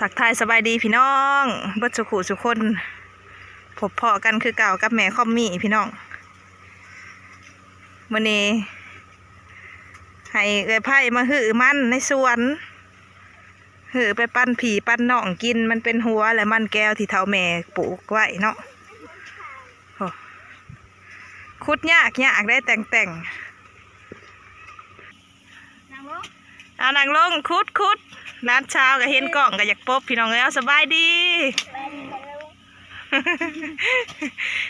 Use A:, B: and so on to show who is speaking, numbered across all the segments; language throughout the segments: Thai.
A: ทักทายสบายดีพี่น้องเบิดสุขุสุคนพบเพาะกันคือเก่ากับแม่คอมมี่พี่น้องวันนี้ให้เอ้อยไผ่มาหือมันในสวนหือไปปั้นผีปั้นน่องกินมันเป็นหัวและมันแก้วที่เท่าแม่ปลูกไว้เนาะโอ้คุดยากยากได้แต่งแต่งๆเอานางลงคุดคุด ร้านเช้าก็เห็นกล่องก็อยากปบพี่น้องแล้วสบายดี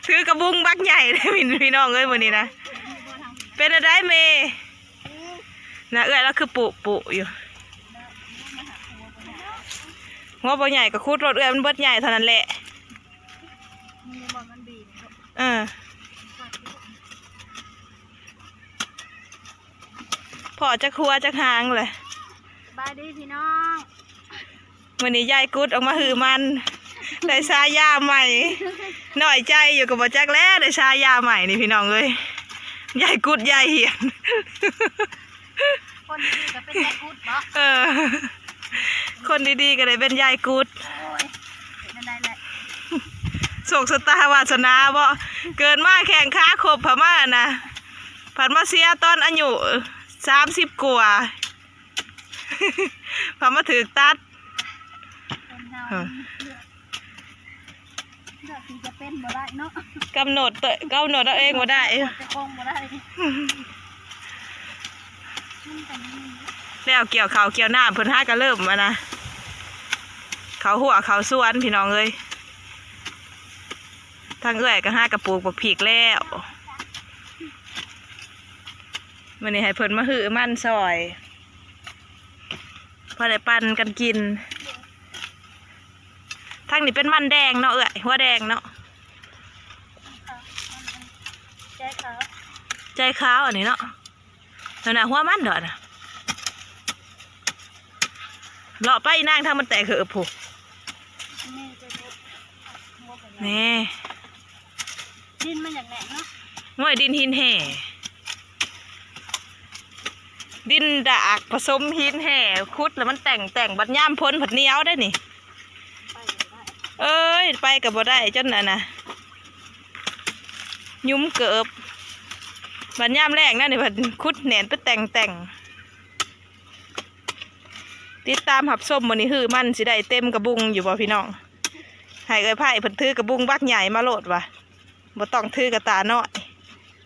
A: ถือกระบุงบักใหญ่เลยพี่น้องเอ้ยวันนี้นะ เป็นอะไรเมนะเอ้ยแล้วคือปุปุอยู่หัวบ่ใหญ่ก็คุดรถเอ้ยมันเบิดใหญ่เท่านั้นแหละเออพอจะครัวจะหางเลย
B: บายดีพี่น้อง
A: วันนี้ยายกุดออกมาหือมันได้ชายาใหม่หน่อยใจอยู่กับบ่จักแล้วได้ชายาใหม่นี่พี่น้องเอ้ยยายกุดยายเหียน
B: คนดีก็เป็นแม่กุดบ่
A: เออ คนดีๆก็ได้เป็นยายกุด
B: โอ้ยเป็นอะไรแหละ
A: โศกสตาวาสนาบ่เกินมาแข่งค้าครบพม่านะผัดมาเสียตอนอายุสามสิบกว่า พามาถือตัด
B: คนเฮา
A: เออ
B: เลือกที่จะเป็นบ่ได้เนาะ
A: กำหนดตัวกำหนดเอาเองว่าได้
B: จะคงบ่ได้มันกันนี่
A: แล้วเกี่ยวเขาวเกี่ยวหน้าเพิ่นห้าก็เริ่มมานะเขาหัวเขาสวนพี่น้องเอ้ยทางเอื้อยก็ห้ากระปูกบักผีกแล้ววันนี้ให้เพิ่นมาหือมันซอย พอได้ปั่นกันกินทางนี้เป็นมันแดงเนาะเอื้อยหัวแดงเนาะ
B: ใจเขา
A: ใจขาวอันนี้เนาะแล้วนะหัวมันเด้อนะเลาะไปนางทางมันแตกเหอะผูก
B: นี่จะเด็ดหัวกัน
A: นี่
B: ดินมันอย่างแหน่เนาะ
A: ง่วยดินหินแห่ ดินดากผสมหินแห่คุดแล้วมันแต่งแต่งบัดย่ามพ้นผัดเหนียวได้นี่
B: ไปบ่ได้
A: เอ้ย ไปกับบ่ได้จนน่ะนะยุ้มเกิบบัดย่ามแรกนั่นนี่บัดคุดแหนนไปแต่งแต่งติดตามหับส้มมันนี้ฮือมันสิได้เต็มกระบุงอยู่บ่พี่น้องให้เอ้ยไผ่เพิ่นถือกระบุงบักใหญ่มาโลดว่ะบ่ต้องถือกระตาน้อย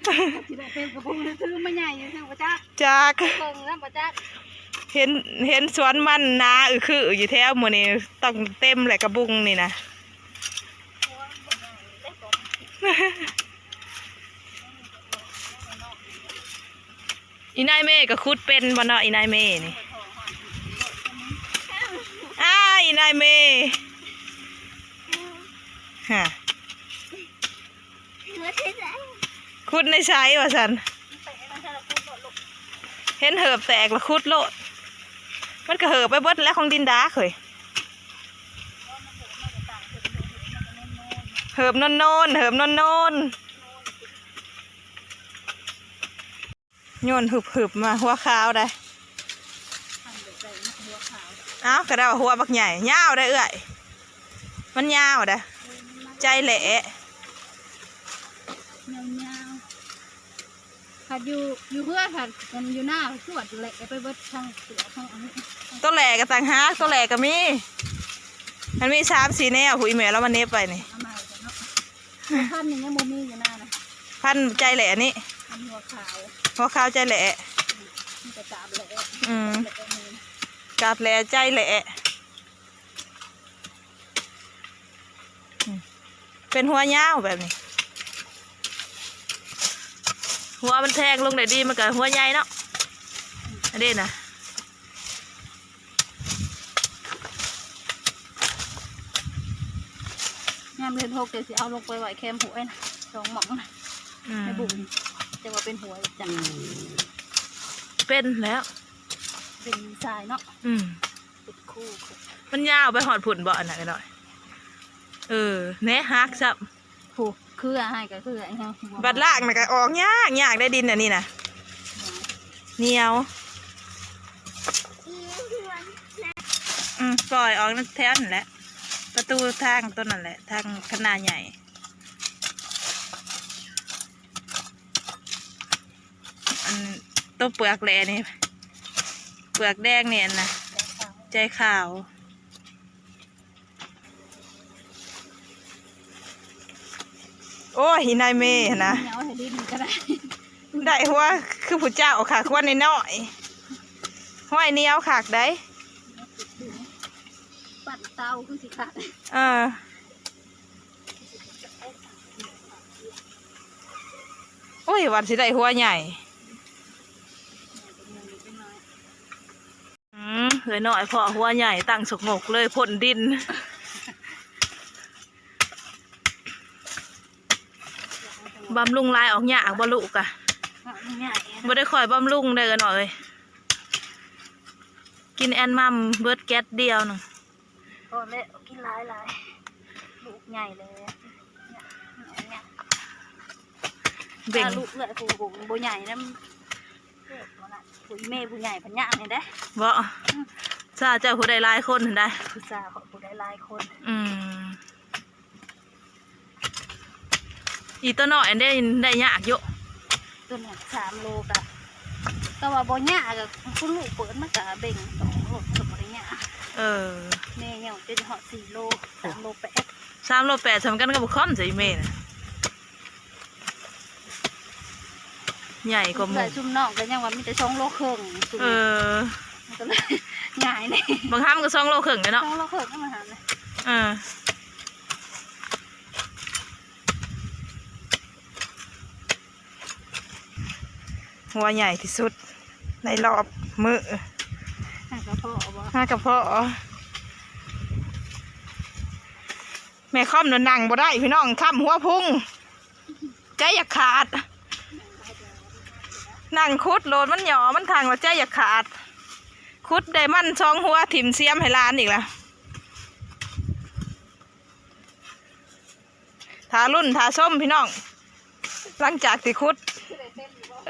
B: สิได้เป็นกระปุกซื้อมาใหญ่อยู่ซื้อบ่จัก
A: จาก
B: เบิ่งแล้วบ่จัก
A: เห็นเห็นสวนมันนาอือคืออยู่แถวหมื้นี้ต้องเต็มแหละกระบุงนี่นะ
B: หัวบ่ได้ได้บ่
A: อีนายเมย์ก็คุดเป็นบ่เนาะอีนายเมย์นี่อ้าอีนายเมย์ฮะ
B: หัวที่ไหน
A: คุดในใช้ว่าสันเห็นเหิบแตกแล้วคุดโลด มันก็เหิบไปเบิดแล้วของดินดาเคยเหิบนนนนเหิบนนนนโยนหึบหึบมาหัวขาวได้เอ้าวก็ได้ว่าหัวบักใหญ่ยาวได้เอื่อย มันยาวได้ใจแหละ
B: เงาเงา ผัดอยู่อยู่เพื่อผัดมันอยู่หน้าสวดแหละไปเบิดทางเสือทางอันนี้
A: ตัวแหลกก็ต่างหากตัวแหลกก็มี มันมีสามสีแนวหุยแม่แล้วมันเนบไปนี่
B: เอามากันเนาะพันหนึ่งยังโมมีอยู่หน้านะ
A: พันใจแหล่นี่
B: พันหัวขาว
A: หัวขาวใจแหล่
B: มันจะจับแหละ
A: อืม
B: แหละมือกา
A: บแหล่ใจแหล่อืมเป็นหัวยาวแบบนี้ หัวมันแทงลงได้ดีมันก็หัวใหญ่เนาะอันนี้นะ
B: งามเลยทกเดี๋ยวสิเอาลงไปไหวแคมหัวนะสองหม่องนะ
A: อืม
B: ในบุ่มจะว่าเป็นหัวจัง
A: เป็นแล้ว
B: เป็นทรายเนาะ
A: อืม
B: เป็นคู่คู่
A: มันยาวไปหอดผุนบ่อนน่ะกันหน่อย เออแหน่ฮักซับ
B: คู่ คือให้ก็คือไอ้เงาหัว
A: บัดลางน่ะก็ออกยากยากได้ดินอันนี้นะเหนียวอือืมปล่อยออกนักแถวนั่นแหละ ประตูทางต้นนั่นแหละ ทางขนาดใหญ่อันตัวเปลือกแหลนี่เปลือกแดงเนี่ยนะใจขาว โอ้ยนายเมย์นะ
B: เหนียวให้ดินก็ได้
A: ได้หัวคือผู้เจ้าค่ะควรในน้อยๆห้อยเหนี้ยวขากได้
B: ปั่นเตาคือสิขาด
A: เออโอ้ยวันสิได้หัวใหญ่อืมเหยหน่อยพอหัวใหญ่ตั้งสกงกเลยพ่นดิน บำรุงลายออกหยากบ่ลูกอะ
B: ง่าย
A: บ่ได้คอยบำรุงเด้อหน่อย กินแอนมัมเบิร์ดแก๊สเดียวหนึง
B: ก็เละกินหลายหลายลูกใหญ่เลยเนี่ย
A: เบ่ง
B: ลูกเลยผู้ผู้ผู้ใหญ่นะผู้แม่ผู้ใหญ่พันย่างนี่ได้
A: บ่ซาเจ้าผู้ใดหลายคนเห็นได้
B: ผู้สาวของผู้ได้หลายคน
A: อืม อีตัวน้อยได้ได้ยากอยู่
B: ตัวหนึ่งสามโลกะแต่ว่าบ่ยากกับคุณลูกเปิดมากะเบ่งสองโลกับบ่ได้ยาก
A: เออ
B: แม่เนี่ยจะหอดสี่โลสามโลแปด
A: สามโลแปดสำคัญกับบุคคลใส่เมนะใหญ่กว่าหมู
B: ใส่ซุ่มน้องก็ยังว่ามีแต่สองโลครึ่งซุ่ม
A: เออ
B: มันก็เลยง่ายเลย
A: บางครั้งก็สองโลครึ่งเลย
B: ส
A: เนาะ
B: องโลครึ่งก็มาหาเลย
A: เออ หัวใหญ่ที่สุด ในรอบมือ
B: ให้กระเพาะบ่
A: ห้ากระเพาะแม่ค่อมนนั่งบ่ได้พี่น้องข้ามหัวพุงใจอยากขาด นั่งคุดโลดมันหยอมันทางว่าใจอยากขาด คุดได้มันช่องหัวถิ่มเสียมให้หลานอีกละทารุ่นทาส้มพี่น้อง หลังจากที่คุด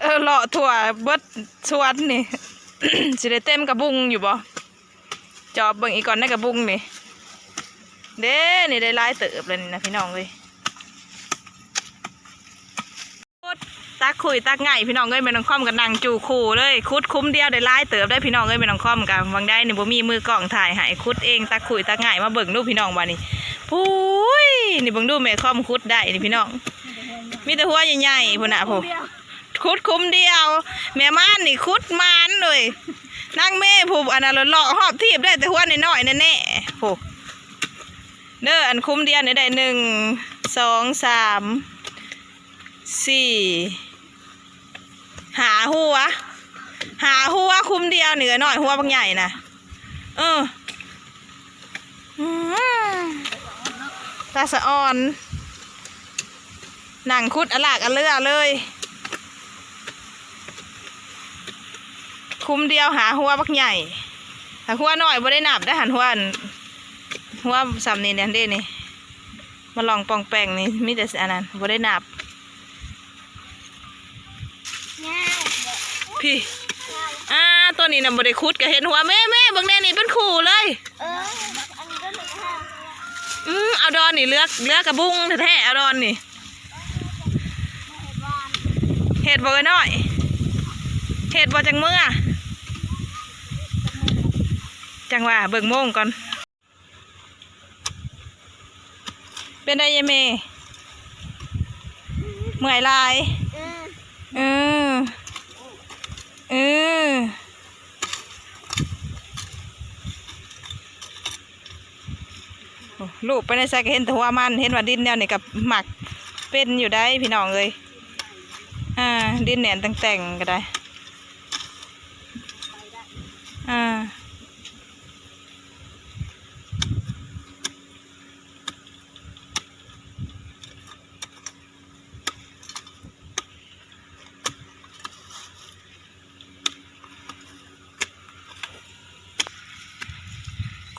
A: เออเลาะถั่วเบิดสวนนี่ สิได้เต็มกระบุงอยู่บ่จอบเบิ่งอีกก่อนได้กระบุงนี่ เด้นี่ได้ลายเติบเลยนี่นะพี่น้องเลยตักคุยตักง่ายพี่น้องเอ้ยแม่น้องคอมกับนางจูคู่เลยคุดคุ้มเดียวได้หลายเติบได้พี่น้องเอ้ยแม่น้องคอมกับวังได้นี่บ่มีมือกล้องถ่ายหายคุดเองตักคุยตักง่ายมาเบิ่งดูพี่น้องว่านี่ปุ้ยนี่เบิ่งดูแม่คอมคุดได้นี่พี่น้อง มีแต่หัวใหญ่ๆพุ่นน่ะพุ่น คุดคุ้มเดียว แม่ม่านนี่คุดมานเลยนั่งเม่ผูอันนั้นเลาะหอบทีบได้แต่หัวนน้อยๆแน่ๆผูเด้ออันคุ้มเดียวนี่ได้หนึ่งสองสามสี่หาหัว หาหัวคุ้มเดียวเหนือหน่อยหัวบางใหญ่นะเอออืมตาสะออนหนังคุดอลากอเลือเลย คุ้มเดียวหาหัวบักใหญ่หาหัวน้อยบ่ได้นับได้หันหัวอันหัวสามนี่เนี่ยเด้นี่มาลองปองแปงนี่มีแต่อันนั้นบ่ได้นับ
B: ง่าย
A: พี่อ่าตัวนี้น่ะบ่ได้คุดก็เห็นหัวแม่แม่เบิ่งแน่นี่เป็นคู่เลย
B: เอออันนี้ก็หนึ่งห้า
A: อืมเอาดอนนี่เลือกเลือกกระบุงแท้ๆเอาดอนนี่เห็ดบ่เอ้ยน้อยเห็ดบ่จังเมื่อ จังว่าเบิ่งโมงก่อน เป็นไดยายเมเมื่อยหลาย
B: เออ
A: เออเออโอ้ลูกไปในใส่ก็เห็นแต่หัวมันเห็นว่าดินแนวนี่กับหมักเป็นอยู่ได้พี่น้องเลยอ่าดินแหนนแต่งๆก็ได้ อ่า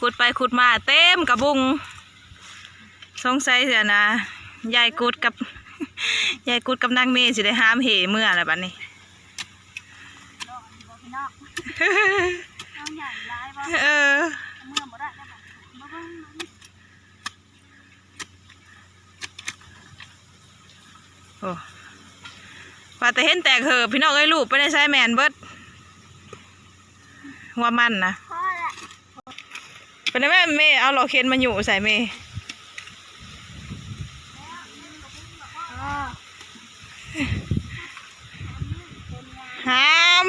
A: ขุดไปขุดมาเต็มกระบุง สงสัยเสียนะยายกุดกับยายกุดกับนางเมย์สิได้ห้ามเหเมื่ออะไรบัดนี้
B: พี่น้องน้องใหญ่ร้ายบ่
A: เออ
B: เเมื่อบ่ได้แล้วบ่เบิ่งมัน
A: โอ้ว่าแต่เห็นแตกเหอพี่น้องเอ้ยลูกไปได้ใช้แมนเบิดหัวมันนะ เป็นไงแม่เมย์เอาหลอกเคนมาอยู่ใส่เมย์
B: อ๋อ
A: ห้าม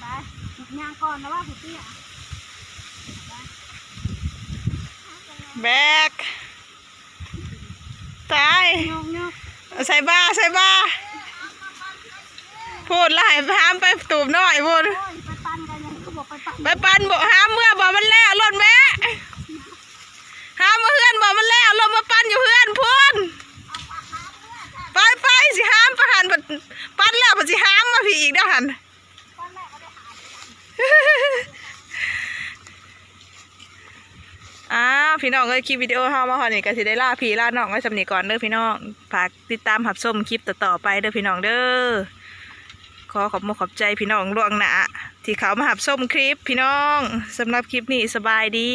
B: ไปย่างก่อนนะว่าผู้เตี้ย
A: แบกตาย
B: ยกยก
A: ใส่บ้าใส่บ้าพูดไล่ห้ามไปตูบน้อยพูด
B: ไปปันบอก
A: ห้ามเมื่อบอกมันแล้วรถแม่ห้ามเพื่อนบอกมันแล้วรถมาปันอยู่เพื่อนพูนไปไปสิห้ามประหันบัดปันแล้วสิห้ามมาพี่อีกเด้อหัน
B: ปั่า
A: พี่น้องเอ้ยคลิปวิดีโอเฮามาหอนี่ก็สิได้ลาพี่ลาน้องไว้สำนีก่อนเด้อพี่น้องฝากติดตามหับส้มคลิปต่อๆไปเด้อพี่น้องเด้อ ขอขอบมขอบใจพี่น้องล่วงหน้าที่เขามาหับส้มคลิปพี่น้องสำหรับคลิปนี้สบายดี